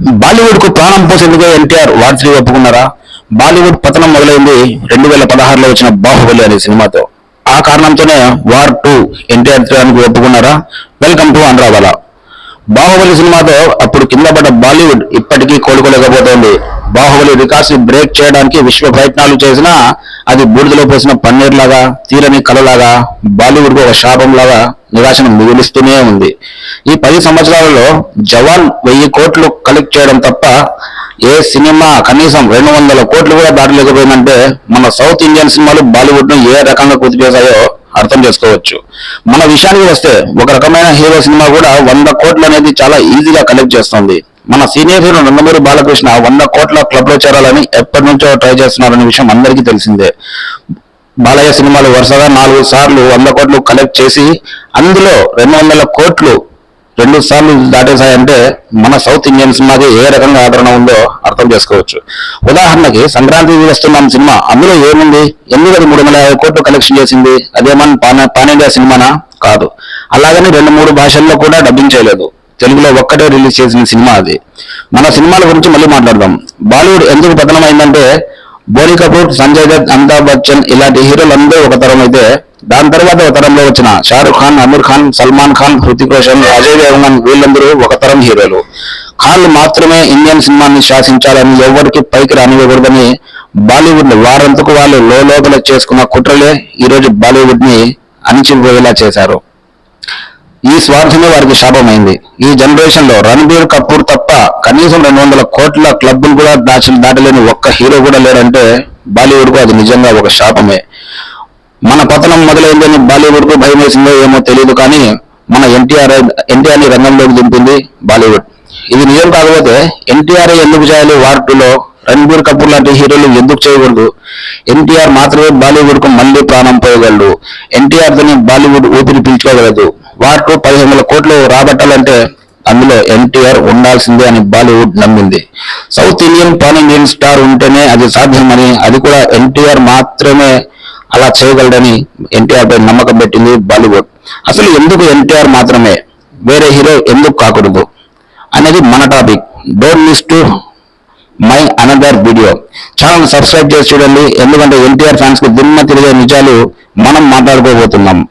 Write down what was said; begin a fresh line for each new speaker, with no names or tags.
బాలీవుడ్కు ప్రాణం పోసేందుకు ఎన్టీఆర్ వార్త్రి ఒప్పుకున్నారా? బాలీవుడ్ పతనం మొదలైంది రెండు వేల పదహారులో వచ్చిన బాహుబలి అనే సినిమాతో. ఆ కారణంతోనే వార్ టూ ఎన్టీఆర్ తీయడానికి ఒప్పుకున్నారా? వెల్కమ్ టు ఆంధ్రావాలా బాహుబలి సినిమాతో అప్పుడు కింద పడ్డ బాలీవుడ్ ఇప్పటికీ కోలుకోలేకపోతోంది. బాహుబలి వికాస్ బ్రేక్ చేయడానికి విశ్వ ప్రయత్నాలు చేసినా అది బూడిదలో పోసిన పన్నీర్ లాగా తీరని కలలాగా బాలీవుడ్ ఒక శాపం లాగా నిరాశను మిగులుస్తూనే ఉంది. ఈ పది సంవత్సరాలలో జవాన్ వెయ్యి కోట్లు కలెక్ట్ చేయడం తప్ప ఏ సినిమా కనీసం రెండు వందల కోట్లు కూడా దాటలేకపోయిందంటే మన సౌత్ ఇండియన్ సినిమాలు బాలీవుడ్ను ఏ రకంగా కుదిపేశాయో అర్థం చేసుకోవచ్చు. మన విషయానికి వస్తే ఒక రకమైన హీరో సినిమా కూడా వంద కోట్లు అనేది చాలా ఈజీగా కలెక్ట్ చేస్తుంది. మన సీనియర్ హీరో నందమూరి బాలకృష్ణ వంద కోట్ల క్లబ్లో చేరాలని ఎప్పటి నుంచో ట్రై చేస్తున్నారనే విషయం అందరికీ తెలిసిందే. బాలయ్య సినిమాలు వరుసగా నాలుగు సార్లు వంద కోట్లు కలెక్ట్ చేసి అందులో రెండు వందల కోట్లు రెండు సార్లు దాటేశాయంటే మన సౌత్ ఇండియన్ సినిమాకి ఏ రకంగా ఆదరణ ఉందో అర్థం చేసుకోవచ్చు. ఉదాహరణకి సంక్రాంతి వస్తున్నాం సినిమా అందులో ఏముంది? ఎందుకు అది మూడు వందల యాభై కోట్లు కలెక్షన్ చేసింది? అదేమన్నా పాన్ పాన్ ఇండియా సినిమానా? కాదు. అలాగని రెండు మూడు భాషల్లో కూడా డబ్బింగ్ చేయలేదు. తెలుగులో ఒక్కటే రిలీజ్ చేసిన సినిమా అది. మన సినిమాల గురించి మళ్ళీ మాట్లాడదాం. బాలీవుడ్ ఎందుకు పతనమైందంటే బోని కపూర్ సంజయ్ దత్ అమితాబ్ బచ్చన్ ఇలాంటి హీరోలు అందరూ ఒక తరం అయితే దాని తర్వాత ఒక తరంలో వచ్చిన షారుఖ్ ఖాన్ అమీర్ ఖాన్ సల్మాన్ ఖాన్ హృతిక్ రోషన్ అజయ్ దేవగన్ వీళ్ళందరూ ఒక తరం హీరోలు. ఖాన్లు మాత్రమే ఇండియన్ సినిమాని శాసించాలని ఎవరికి పైకి రానివ్వకూడదని బాలీవుడ్ వారంతకు వాళ్ళు లోపల చేసుకున్న కుట్రలే ఈరోజు బాలీవుడ్ని అణిచిపోయేలా చేశారు. ఈ స్వార్థమే వారికి శాపమైంది. ఈ జనరేషన్లో రణబీర్ కపూర్ తప్ప కనీసం రెండు వందల కోట్ల క్లబ్బులు కూడా దాచి దాటలేని ఒక్క హీరో కూడా లేడంటే బాలీవుడ్కు అది నిజంగా ఒక శాపమే. మన పతనం మొదలైందని బాలీవుడ్కు భయం వేసిందో ఏమో తెలియదు కానీ మన ఎన్టీఆర్ ఎన్టీఆర్ని రంగంలోకి దింపింది బాలీవుడ్. ఇది నిజం కాకపోతే ఎన్టీఆర్ ఎందుకు చేయాలి? వార్ టూలో రణబీర్ కపూర్ లాంటి హీరోలు ఎందుకు చేయకూడదు? ఎన్టీఆర్ మాత్రమే బాలీవుడ్కు మళ్ళీ ప్రాణం పోయగలడు. ఎన్టీఆర్ తోని బాలీవుడ్ ఊపిరి పీల్చుకోగలదు. వార్ పదిహేను వందల కోట్లు రాబట్టాలంటే అందులో ఎన్టీఆర్ ఉండాల్సిందే అని బాలీవుడ్ నమ్మింది. South Indian pan Indian star ఉంటేనే అది సాధ్యమని అది కూడా ఎన్టీఆర్ మాత్రమే అలా చేయగలడని ఎన్టీఆర్ పై నమ్మకం పెట్టింది బాలీవుడ్. అసలు ఎందుకు ఎన్టీఆర్ మాత్రమే? వేరే హీరో ఎందుకు కాకూడదు? అనేది మన topic. Don't miss to my another video channel subscribe చేసి చూడండి. ఎందుకంటే ఎన్టీఆర్ ఫ్యాన్స్కు దిమ్మ తిరిగే నిజాలు మనం మాట్లాడుకోబోతున్నాం.